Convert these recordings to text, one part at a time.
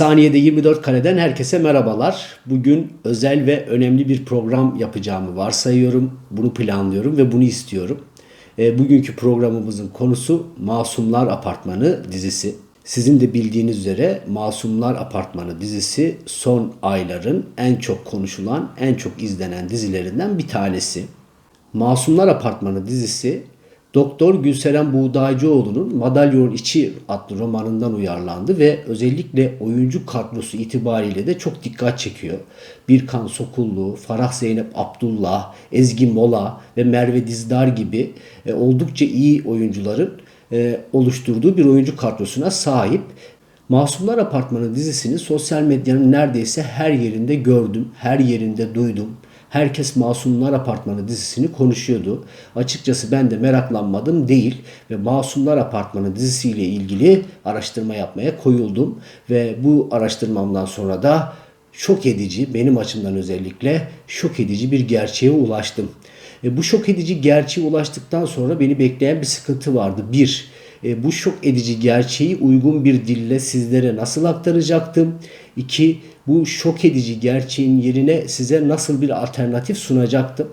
Saniyede 24 kareden herkese merhabalar. Bugün özel ve önemli bir program yapacağımı varsayıyorum. Bunu planlıyorum ve bunu istiyorum. E, bugünkü programımızın konusu Masumlar Apartmanı dizisi. Sizin de bildiğiniz üzere Masumlar Apartmanı dizisi son ayların en çok konuşulan, en çok izlenen dizilerinden bir tanesi. Masumlar Apartmanı dizisi Doktor Gülseren Buğdaycıoğlu'nun Madalyon İçi adlı romanından uyarlandı ve özellikle oyuncu kadrosu itibariyle de çok dikkat çekiyor. Birkan Sokullu, Farah Zeynep Abdullah, Ezgi Mola ve Merve Dizdar gibi e, oldukça iyi oyuncuların e, oluşturduğu bir oyuncu kadrosuna sahip. Masumlar Apartmanı dizisini sosyal medyanın neredeyse her yerinde gördüm, her yerinde duydum. Herkes Masumlar Apartmanı dizisini konuşuyordu. Açıkçası ben de meraklanmadım değil ve Masumlar Apartmanı dizisiyle ilgili araştırma yapmaya koyuldum ve bu araştırmamdan sonra da şok edici, benim açımdan özellikle şok edici bir gerçeğe ulaştım. E, bu şok edici gerçeğe ulaştıktan sonra beni bekleyen bir sıkıntı vardı. Bir, e, bu şok edici gerçeği uygun bir dille sizlere nasıl aktaracaktım? İki, bu şok edici gerçeğin yerine size nasıl bir alternatif sunacaktım?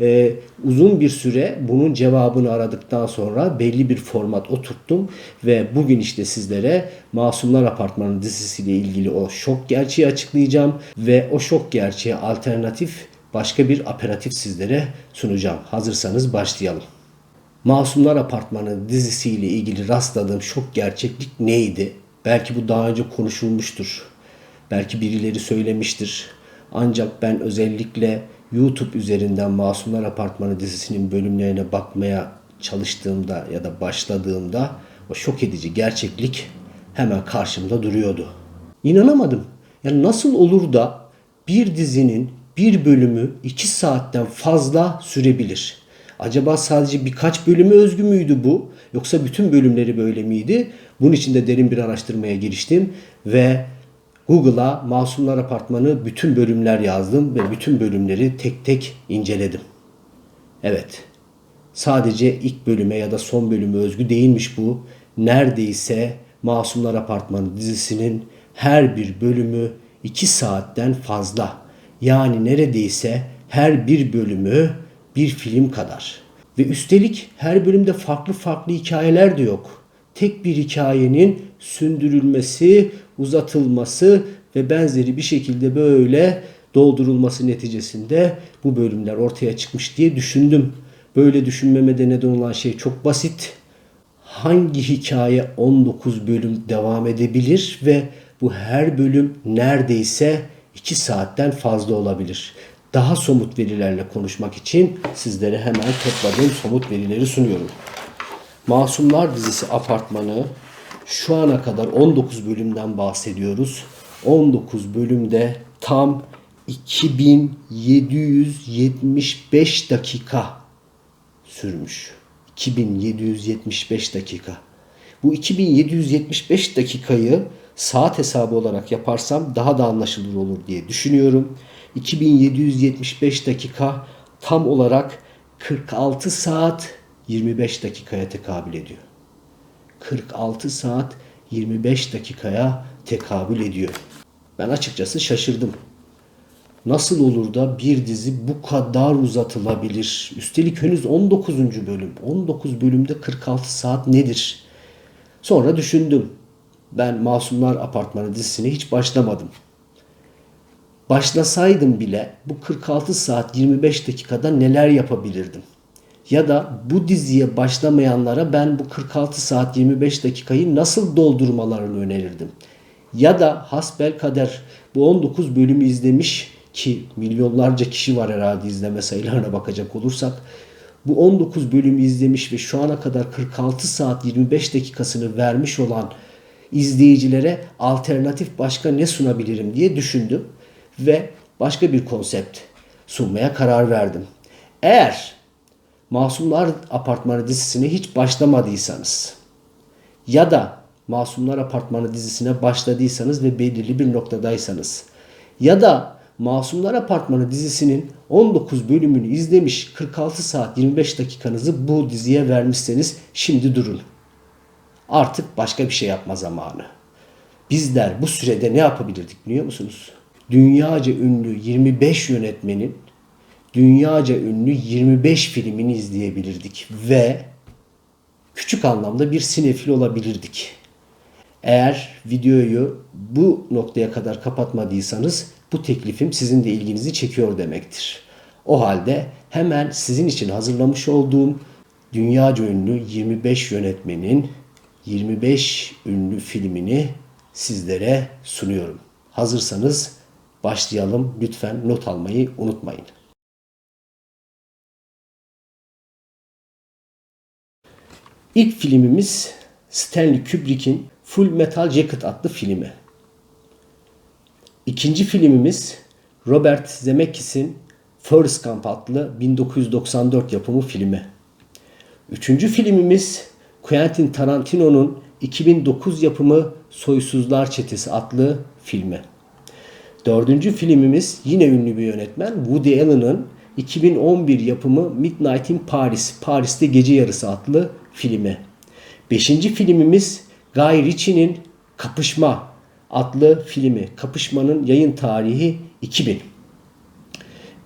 Ee, uzun bir süre bunun cevabını aradıktan sonra belli bir format oturttum ve bugün işte sizlere Masumlar Apartmanı dizisiyle ilgili o şok gerçeği açıklayacağım ve o şok gerçeğe alternatif başka bir aperatif sizlere sunacağım. Hazırsanız başlayalım. Masumlar Apartmanı dizisiyle ilgili rastladığım şok gerçeklik neydi? Belki bu daha önce konuşulmuştur. Belki birileri söylemiştir. Ancak ben özellikle YouTube üzerinden Masumlar Apartmanı dizisinin bölümlerine bakmaya çalıştığımda ya da başladığımda o şok edici gerçeklik hemen karşımda duruyordu. İnanamadım. Yani nasıl olur da bir dizinin bir bölümü iki saatten fazla sürebilir? Acaba sadece birkaç bölümü özgü müydü bu? Yoksa bütün bölümleri böyle miydi? Bunun için de derin bir araştırmaya giriştim ve Google'a Masumlar Apartmanı bütün bölümler yazdım ve bütün bölümleri tek tek inceledim. Evet, sadece ilk bölüme ya da son bölüme özgü değilmiş bu. Neredeyse Masumlar Apartmanı dizisinin her bir bölümü 2 saatten fazla. Yani neredeyse her bir bölümü bir film kadar. Ve üstelik her bölümde farklı farklı hikayeler de yok. Tek bir hikayenin sündürülmesi, uzatılması ve benzeri bir şekilde böyle doldurulması neticesinde bu bölümler ortaya çıkmış diye düşündüm. Böyle düşünmeme de neden olan şey çok basit. Hangi hikaye 19 bölüm devam edebilir ve bu her bölüm neredeyse 2 saatten fazla olabilir. Daha somut verilerle konuşmak için sizlere hemen topladığım somut verileri sunuyorum. Masumlar dizisi apartmanı şu ana kadar 19 bölümden bahsediyoruz. 19 bölümde tam 2775 dakika sürmüş. 2775 dakika. Bu 2775 dakikayı saat hesabı olarak yaparsam daha da anlaşılır olur diye düşünüyorum. 2775 dakika tam olarak 46 saat 25 dakikaya tekabül ediyor. 46 saat 25 dakikaya tekabül ediyor. Ben açıkçası şaşırdım. Nasıl olur da bir dizi bu kadar uzatılabilir? Üstelik henüz 19. bölüm. 19 bölümde 46 saat nedir? Sonra düşündüm. Ben Masumlar Apartmanı dizisine hiç başlamadım. Başlasaydım bile bu 46 saat 25 dakikada neler yapabilirdim? Ya da bu diziye başlamayanlara ben bu 46 saat 25 dakikayı nasıl doldurmalarını önerirdim? Ya da hasbel kader bu 19 bölümü izlemiş ki milyonlarca kişi var herhalde izleme sayılarına bakacak olursak. Bu 19 bölümü izlemiş ve şu ana kadar 46 saat 25 dakikasını vermiş olan izleyicilere alternatif başka ne sunabilirim diye düşündüm ve başka bir konsept sunmaya karar verdim. Eğer Masumlar Apartmanı dizisine hiç başlamadıysanız ya da Masumlar Apartmanı dizisine başladıysanız ve belirli bir noktadaysanız ya da Masumlar Apartmanı dizisinin 19 bölümünü izlemiş 46 saat 25 dakikanızı bu diziye vermişseniz şimdi durun. Artık başka bir şey yapma zamanı. Bizler bu sürede ne yapabilirdik biliyor musunuz? Dünyaca ünlü 25 yönetmenin dünyaca ünlü 25 filmini izleyebilirdik ve küçük anlamda bir sinefil olabilirdik. Eğer videoyu bu noktaya kadar kapatmadıysanız bu teklifim sizin de ilginizi çekiyor demektir. O halde hemen sizin için hazırlamış olduğum dünyaca ünlü 25 yönetmenin 25 ünlü filmini sizlere sunuyorum. Hazırsanız başlayalım. Lütfen not almayı unutmayın. İlk filmimiz Stanley Kubrick'in Full Metal Jacket adlı filmi. İkinci filmimiz Robert Zemeckis'in Forrest Gump adlı 1994 yapımı filmi. Üçüncü filmimiz Quentin Tarantino'nun 2009 yapımı Soysuzlar Çetesi adlı filmi. Dördüncü filmimiz yine ünlü bir yönetmen Woody Allen'ın 2011 yapımı Midnight in Paris, Paris'te Gece Yarısı adlı filmi. Beşinci filmimiz Guy Ritchie'nin Kapışma adlı filmi. Kapışmanın yayın tarihi 2000.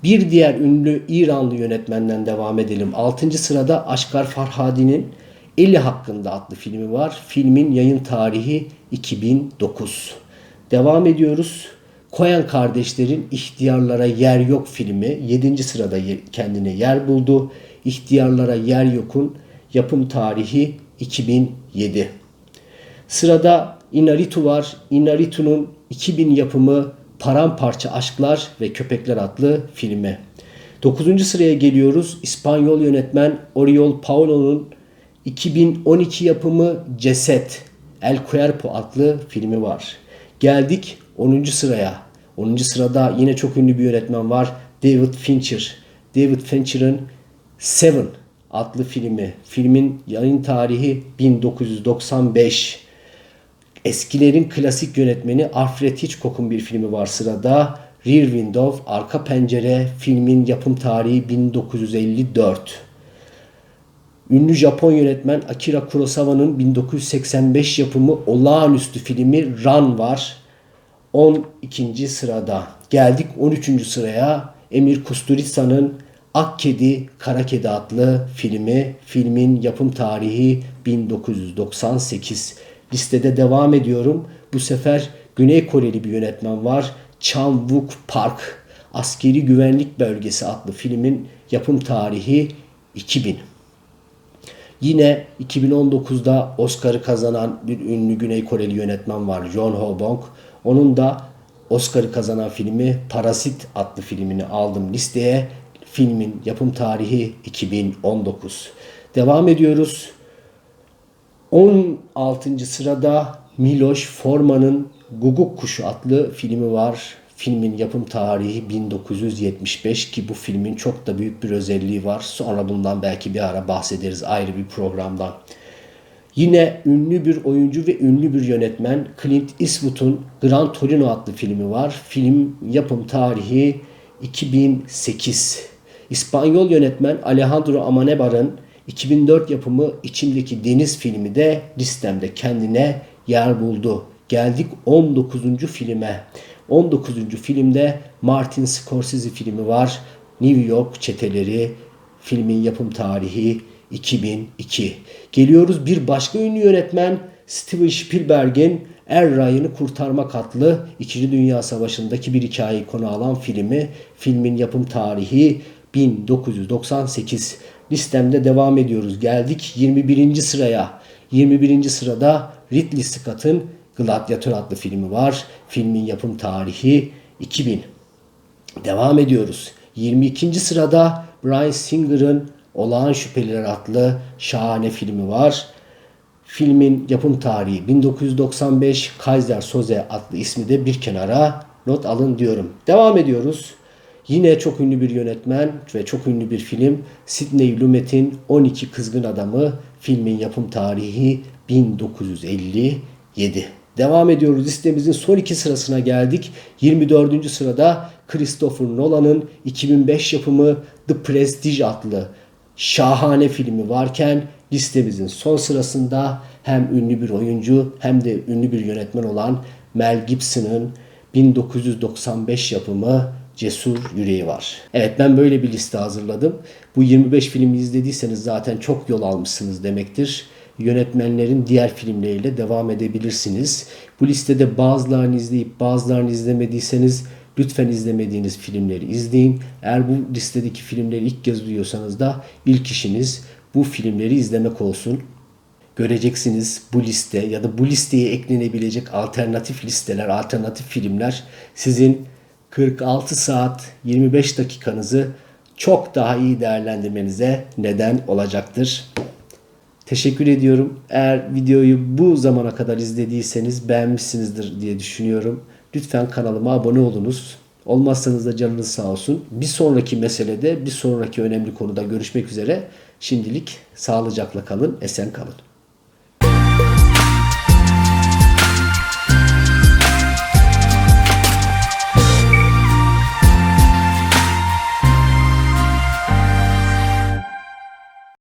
Bir diğer ünlü İranlı yönetmenden devam edelim. 6. sırada Aşkar Farhadi'nin Eli Hakkında adlı filmi var. Filmin yayın tarihi 2009. Devam ediyoruz. Koyan kardeşlerin İhtiyarlara Yer Yok filmi 7. sırada kendine yer buldu. İhtiyarlara Yer Yok'un yapım tarihi 2007. Sırada Inaritu var. Inaritu'nun 2000 yapımı Paramparça Aşklar ve Köpekler adlı filmi. 9. sıraya geliyoruz. İspanyol yönetmen Oriol Paulo'nun 2012 yapımı Ceset El Cuerpo adlı filmi var. Geldik 10. sıraya. 10. sırada yine çok ünlü bir yönetmen var. David Fincher. David Fincher'ın Seven adlı filmi. Filmin yayın tarihi 1995. Eskilerin klasik yönetmeni Alfred Hitchcock'un bir filmi var sırada. Rear Window, Arka Pencere, filmin yapım tarihi 1954. Ünlü Japon yönetmen Akira Kurosawa'nın 1985 yapımı olağanüstü filmi Run var. 12. sırada. Geldik 13. sıraya. Emir Kusturica'nın Ak Kedi, Kara Kedi adlı filmi. Filmin yapım tarihi 1998. Listede devam ediyorum. Bu sefer Güney Koreli bir yönetmen var. Chan Wook Park. Askeri Güvenlik Bölgesi adlı filmin yapım tarihi 2000. Yine 2019'da Oscar'ı kazanan bir ünlü Güney Koreli yönetmen var. John Ho Bong. Onun da Oscar'ı kazanan filmi Parasit adlı filmini aldım listeye. Filmin yapım tarihi 2019. Devam ediyoruz. 16. sırada Miloš Forman'ın Guguk Kuşu adlı filmi var. Filmin yapım tarihi 1975 ki bu filmin çok da büyük bir özelliği var. Sonra bundan belki bir ara bahsederiz ayrı bir programdan. Yine ünlü bir oyuncu ve ünlü bir yönetmen Clint Eastwood'un Gran Torino adlı filmi var. Film yapım tarihi 2008. İspanyol yönetmen Alejandro Amenabar'ın 2004 yapımı İçimdeki Deniz filmi de listemde kendine yer buldu. Geldik 19. filme. 19. filmde Martin Scorsese filmi var. New York Çeteleri filmin yapım tarihi 2002. Geliyoruz bir başka ünlü yönetmen Steven Spielberg'in Er Ryan'ı Kurtarmak adlı 2. Dünya Savaşı'ndaki bir hikayeyi konu alan filmi. Filmin yapım tarihi 1998. Listemde devam ediyoruz. Geldik 21. sıraya. 21. sırada Ridley Scott'ın Gladyatör adlı filmi var. Filmin yapım tarihi 2000. Devam ediyoruz. 22. sırada Brian Singer'ın Olağan Şüpheliler adlı şahane filmi var. Filmin yapım tarihi 1995 Kaiser Soze adlı ismi de bir kenara not alın diyorum. Devam ediyoruz. Yine çok ünlü bir yönetmen ve çok ünlü bir film Sidney Lumet'in 12 Kızgın Adamı filmin yapım tarihi 1957. Devam ediyoruz listemizin son iki sırasına geldik. 24. sırada Christopher Nolan'ın 2005 yapımı The Prestige adlı şahane filmi varken listemizin son sırasında hem ünlü bir oyuncu hem de ünlü bir yönetmen olan Mel Gibson'ın 1995 yapımı Cesur Yüreği var. Evet ben böyle bir liste hazırladım. Bu 25 filmi izlediyseniz zaten çok yol almışsınız demektir. Yönetmenlerin diğer filmleriyle devam edebilirsiniz. Bu listede bazılarını izleyip bazılarını izlemediyseniz lütfen izlemediğiniz filmleri izleyin. Eğer bu listedeki filmleri ilk kez duyuyorsanız da ilk işiniz bu filmleri izlemek olsun göreceksiniz bu liste ya da bu listeye eklenebilecek alternatif listeler, alternatif filmler sizin 46 saat 25 dakikanızı çok daha iyi değerlendirmenize neden olacaktır. Teşekkür ediyorum. Eğer videoyu bu zamana kadar izlediyseniz beğenmişsinizdir diye düşünüyorum. Lütfen kanalıma abone olunuz. Olmazsanız da canınız sağ olsun. Bir sonraki meselede, bir sonraki önemli konuda görüşmek üzere. Şimdilik sağlıcakla kalın, esen kalın.